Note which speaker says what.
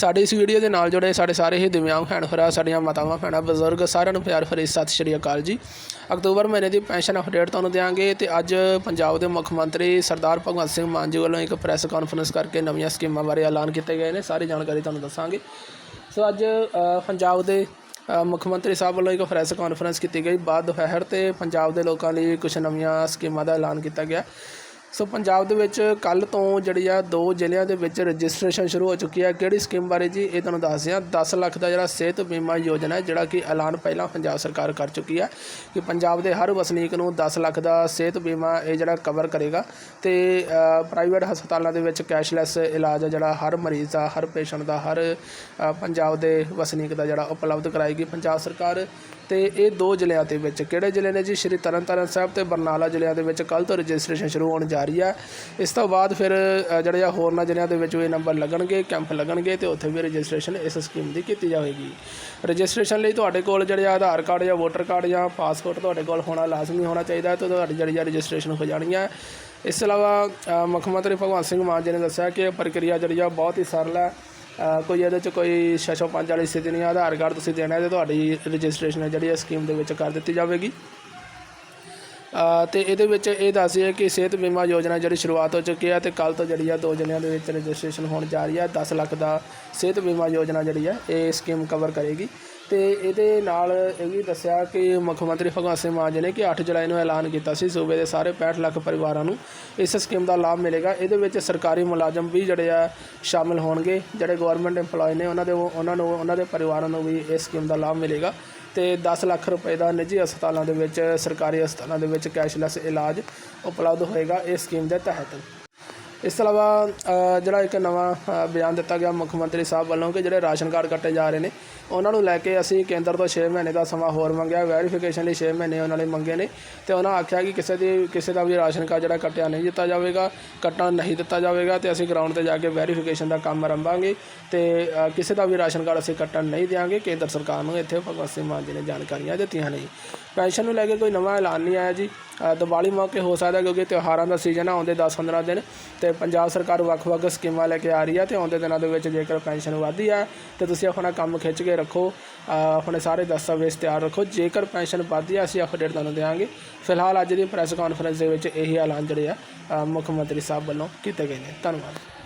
Speaker 1: ਸਾਡੀ ਇਸ ਵੀਡੀਓ ਦੇ ਨਾਲ ਜੁੜੇ ਸਾਡੇ ਸਾਰੇ ਹੀ ਦਿਵਿਆਂਗ ਭੈਣ ਭਰਾ, ਸਾਡੀਆਂ ਮਾਤਾਵਾਂ, ਭੈਣਾਂ, ਬਜ਼ੁਰਗ, ਸਾਰਿਆਂ ਨੂੰ ਪਿਆਰ ਭਰੀ ਸਤਿ ਸ਼੍ਰੀ ਅਕਾਲ ਜੀ। ਅਕਤੂਬਰ ਮਹੀਨੇ ਦੀ ਪੈਨਸ਼ਨ ਅਪਡੇਟ ਤੁਹਾਨੂੰ ਦਿਆਂਗੇ ਤੇ ਅੱਜ ਪੰਜਾਬ ਦੇ ਮੁੱਖ ਮੰਤਰੀ ਸਰਦਾਰ ਭਗਵੰਤ ਸਿੰਘ ਮਾਨ ਜੀ ਵੱਲੋਂ ਇੱਕ ਪ੍ਰੈਸ ਕਾਨਫਰੰਸ ਕਰਕੇ ਨਵੀਆਂ ਸਕੀਮਾਂ ਬਾਰੇ ਐਲਾਨ ਕੀਤੇ ਗਏ ਨੇ, ਸਾਰੀ ਜਾਣਕਾਰੀ ਤੁਹਾਨੂੰ ਦੱਸਾਂਗੇ। ਸੋ ਅੱਜ ਪੰਜਾਬ ਦੇ ਮੁੱਖ ਮੰਤਰੀ ਸਾਹਿਬ ਵੱਲੋਂ ਇੱਕ ਪ੍ਰੈਸ ਕਾਨਫਰੰਸ ਕੀਤੀ ਗਈ। ਬਾਅਦ ਦੁਪਹਿਰ ਤੇ ਪੰਜਾਬ ਦੇ ਲੋਕਾਂ ਲਈ ਕੁਝ ਨਵੀਆਂ ਸਕੀਮਾਂ ਦਾ ਐਲਾਨ ਕੀਤਾ ਗਿਆ। ਸੋ ਪੰਜਾਬ ਦੇ ਵਿੱਚ ਕੱਲ ਤੋਂ ਜਿਹੜੀ ਆ ਦੋ ਜ਼ਿਲ੍ਹਿਆਂ ਦੇ ਵਿੱਚ ਰਜਿਸਟ੍ਰੇਸ਼ਨ ਸ਼ੁਰੂ ਹੋ ਚੁੱਕੀ ਹੈ ਕਿਹੜੀ ਸਕੀਮ ਬਾਰੇ ਜੀ ਇਹ ਤੁਹਾਨੂੰ ਦੱਸਦੇ ਹਾਂ 10 ਲੱਖ ਦਾ ਜਿਹੜਾ ਸਿਹਤ ਬੀਮਾ ਯੋਜਨਾ ਹੈ, ਜਿਹੜਾ ਕਿ ਐਲਾਨ ਪਹਿਲਾਂ ਪੰਜਾਬ ਸਰਕਾਰ ਕਰ ਚੁੱਕੀ ਹੈ ਕਿ ਪੰਜਾਬ ਦੇ ਹਰ ਵਸਨੀਕ ਨੂੰ 10 ਲੱਖ ਦਾ ਸਿਹਤ ਬੀਮਾ ਇਹ ਜਿਹੜਾ ਕਵਰ ਕਰੇਗਾ ਤੇ ਪ੍ਰਾਈਵੇਟ ਹਸਪਤਾਲਾਂ ਦੇ ਵਿੱਚ ਕੈਸ਼ਲੈਸ ਇਲਾਜ ਹੈ ਜਿਹੜਾ ਹਰ ਮਰੀਜ਼ ਦਾ, ਹਰ ਪੇਸ਼ੈਂਟ ਦਾ, ਹਰ ਪੰਜਾਬ ਦੇ ਵਸਨੀਕ ਦਾ ਜਿਹੜਾ ਉਪਲਬਧ ਕਰਾਏਗੀ ਪੰਜਾਬ ਸਰਕਾਰ। ਤੇ ਇਹ ਦੋ ਜ਼ਿਲ੍ਹਿਆਂ ਦੇ ਵਿੱਚ ਕਿਹੜੇ ਜ਼ਿਲ੍ਹੇ ਨੇ ਜੀ? ਸ਼੍ਰੀ ਤਰਨਤਾਰਨ ਸਾਹਿਬ ਤੇ ਬਰਨਾਲਾ ਜ਼ਿਲ੍ਹਿਆਂ ਦੇ ਵਿੱਚ ਕੱਲ ਤੋਂ ਰਜਿਸਟ੍ਰੇਸ਼ਨ ਸ਼ੁਰੂ ਹੋਣ ਜਾ ਰਹੀ ਹੈ ਇਸ ਤੋਂ ਬਾਅਦ ਫਿਰ ਜਿਹੜੇ ਆ ਹੋਰਨਾਂ ਜ਼ਿਲ੍ਹਿਆਂ ਦੇ ਵਿੱਚ ਵੀ ਨੰਬਰ ਲੱਗਣਗੇ ਕੈਂਪ ਲੱਗਣਗੇ ਤੇ ਉੱਥੇ ਵੀ ਰਜਿਸਟ੍ਰੇਸ਼ਨ ਇਸ ਸਕੀਮ ਦੀ ਕੀਤੀ ਜਾਵੇਗੀ। ਰਜਿਸਟ੍ਰੇਸ਼ਨ ਲਈ ਤੁਹਾਡੇ ਕੋਲ ਜਿਹੜੇ ਆ ਆਧਾਰ ਕਾਰਡ ਜਾਂ ਵੋਟਰ ਕਾਰਡ ਜਾਂ ਪਾਸਪੋਰਟ ਤੁਹਾਡੇ ਕੋਲ ਹੋਣਾ ਲਾਜ਼ਮੀ ਹੋਣਾ ਚਾਹੀਦਾ ਹੈ ਤੇ ਤੁਹਾਡੀ ਜਿਹੜੀ ਆ ਰਜਿਸਟ੍ਰੇਸ਼ਨ ਹੋ ਜਾਣੀ ਹੈ ਇਸ ਤੋਂ ਇਲਾਵਾ ਮੁੱਖ ਮੰਤਰੀ ਭਗਵੰਤ ਸਿੰਘ ਮਾਨ ਜੀ ਨੇ ਦੱਸਿਆ ਕਿ ਪ੍ਰਕਿਰਿਆ ਜਿਹੜੀ ਆ ਬਹੁਤ ਹੀ ਸਰਲ ਹੈ ਕੋਈ ਇਹਦੇ 'ਚ ਕੋਈ ਛੇ ਪੰਜ ਵਾਲੀ ਸਥਿਤੀ ਨਹੀਂ ਆਧਾਰ ਕਾਰਡ ਤੁਸੀਂ ਦੇਣਾ ਹੈ ਤੇ ਤੁਹਾਡੀ ਰਜਿਸਟ੍ਰੇਸ਼ਨ ਜਿਹੜੀ ਇਹ ਸਕੀਮ ਦੇ ਵਿੱਚ ਕਰ ਦਿੱਤੀ ਜਾਵੇਗੀ। ਤੇ ਇਹਦੇ ਵਿੱਚ ਇਹ ਦੱਸਿਆ ਕਿ ਸਿਹਤ ਬੀਮਾ ਯੋਜਨਾ ਜਿਹੜੀ ਸ਼ੁਰੂਆਤ ਹੋ ਚੁੱਕੀ ਹੈ ਤੇ ਕੱਲ ਤੋਂ ਜਿਹੜੀ ਆ ਦੋ ਜ਼ਿਲ੍ਹਿਆਂ ਦੇ ਵਿੱਚ ਰਜਿਸਟ੍ਰੇਸ਼ਨ ਹੋਣ ਜਾ ਰਹੀ ਹੈ 10 ਲੱਖ ਦਾ ਸਿਹਤ ਬੀਮਾ ਯੋਜਨਾ ਜਿਹੜੀ ਹੈ ਇਹ ਸਕੀਮ ਕਵਰ ਕਰੇਗੀ। ਤੇ ਇਹਦੇ ਨਾਲ ਇਹ ਵੀ ਦੱਸਿਆ ਕਿ ਮੁੱਖ ਮੰਤਰੀ ਭਗਵੰਤ ਸਿੰਘ ਮਾਨ ਜੀ ਨੇ ਕਿ 8 ਜੁਲਾਈ ਨੂੰ ਐਲਾਨ ਕੀਤਾ ਸੀ, ਸੂਬੇ ਦੇ ਸਾਰੇ 65 ਲੱਖ ਪਰਿਵਾਰਾਂ ਨੂੰ। ਇਸ ਸਕੀਮ ਦਾ ਲਾਭ ਮਿਲੇਗਾ। ਇਹਦੇ ਵਿੱਚ ਸਰਕਾਰੀ ਮੁਲਾਜ਼ਮ ਵੀ ਜਿਹੜੇ ਆ ਸ਼ਾਮਿਲ ਹੋਣਗੇ। ਜਿਹੜੇ ਗਵਰਨਮੈਂਟ EMPLOYE ਨੇ, ਉਹਨਾਂ ਦੇ ਉਹਨਾਂ ਨੂੰ ਉਹਨਾਂ ਦੇ ਪਰਿਵਾਰਾਂ ਨੂੰ ਵੀ ਇਸ ਸਕੀਮ ਦਾ ਲਾਭ ਮਿਲੇਗਾ। ਤੇ 10 ਲੱਖ ਰੁਪਏ ਦਾ ਨਿੱਜੀ ਹਸਪਤਾਲਾਂ ਦੇ ਵਿੱਚ, ਸਰਕਾਰੀ ਹਸਪਤਾਲਾਂ ਦੇ ਵਿੱਚ ਕੈਸ਼ਲੈਸ ਇਲਾਜ ਉਪਲਬਧ ਹੋਏਗਾ ਇਸ ਸਕੀਮ ਦੇ ਤਹਿਤ। ਇਸ ਤੋਂ ਇਲਾਵਾ ਜਿਹੜਾ ਇੱਕ ਨਵਾਂ ਬਿਆਨ ਦਿੱਤਾ ਗਿਆ ਮੁੱਖ ਮੰਤਰੀ ਸਾਹਿਬ ਵੱਲੋਂ ਕਿ ਜਿਹੜੇ ਰਾਸ਼ਨ ਕਾਰਡ ਕੱਟੇ ਜਾ ਰਹੇ ਨੇ, ਉਹਨਾਂ ਨੂੰ ਲੈ ਕੇ ਅਸੀਂ ਕੇਂਦਰ ਤੋਂ 6 ਮਹੀਨੇ ਦਾ ਸਮਾਂ ਹੋਰ ਮੰਗਿਆ, ਵੈਰੀਫਿਕੇਸ਼ਨ ਲਈ 6 ਮਹੀਨੇ ਉਹਨਾਂ ਨੇ ਮੰਗੇ ਨੇ ਤੇ ਉਹਨਾਂ ਆਖਿਆ ਕਿ ਕਿਸੇ ਦੀ, ਕਿਸੇ ਦਾ ਵੀ ਰਾਸ਼ਨ ਕਾਰਡ ਜਿਹੜਾ ਕੱਟਿਆ ਨਹੀਂ ਦਿੱਤਾ ਜਾਵੇਗਾ ਕੱਟਣ ਨਹੀਂ ਦਿੱਤਾ ਜਾਵੇਗਾ ਤੇ ਅਸੀਂ ਗਰਾਊਂਡ ਤੇ ਜਾ ਕੇ ਵੈਰੀਫਿਕੇਸ਼ਨ ਦਾ ਕੰਮ ਆਰੰਭਾਂਗੇ ਤੇ ਕਿਸੇ ਦਾ ਵੀ ਰਾਸ਼ਨ ਕਾਰਡ ਅਸੀਂ ਕੱਟਣ ਨਹੀਂ ਦਿਆਂਗੇ, ਕੇਂਦਰ ਸਰਕਾਰ ਨੂੰ ਇੱਥੇ ਭਗਵੰਤ ਸਿੰਘ ਮਾਨ ਜੀ ਨੇ ਜਾਣਕਾਰੀਆਂ ਦਿੱਤੀਆਂ ਨੇ ਪੈਨਸ਼ਨ ਨੂੰ ਲੈ ਕੇ ਕੋਈ ਨਵਾਂ ਐਲਾਨ ਨਹੀਂ ਆਇਆ ਜੀ। ਦੀਵਾਲੀ ਮੌਕੇ ਹੋ ਸਕਦਾ ਕਿਉਂਕਿ ਤਿਉਹਾਰਾਂ ਦਾ ਸੀਜ਼ਨ ਆ, ਆਉਂਦੇ 10-15 ਦਿਨ ਤੇ ਪੰਜਾਬ ਸਰਕਾਰ ਵੱਖ-ਵੱਖ ਸਕੀਮਾਂ ਲੈ ਕੇ ਆ ਰਹੀ ਆ ਤੇ ਆਉਂਦੇ ਦਿਨਾਂ ਦੇ ਵਿੱਚ ਜੇਕਰ ਪੈਨਸ਼ਨ ਵਧਦੀ ਆ ਤੇ ਤੁਸੀਂ ਆਪਣਾ ਕੰਮ ਖਿੱਚ ਕੇ ਰੱਖੋ ਆਪਣੇ ਸਾਰੇ ਦਸਤਾਵੇਜ਼ ਤਿਆਰ ਰੱਖੋ, ਜੇਕਰ ਪੈਨਸ਼ਨ ਵੱਧਦੀ ਆ, ਅਸੀਂ ਅਪਡੇਟ ਤੁਹਾਨੂੰ ਦੇਵਾਂਗੇ ਫਿਲਹਾਲ ਅੱਜ ਦੀ ਪ੍ਰੈਸ ਕਾਨਫਰੰਸ ਦੇ ਵਿੱਚ ਇਹੀ ਐਲਾਨ ਜਿਹੜੇ ਆ ਮੁੱਖ ਮੰਤਰੀ ਸਾਹਿਬ ਵੱਲੋਂ ਕੀਤੇ ਗਏ ਨੇ। ਧੰਨਵਾਦ।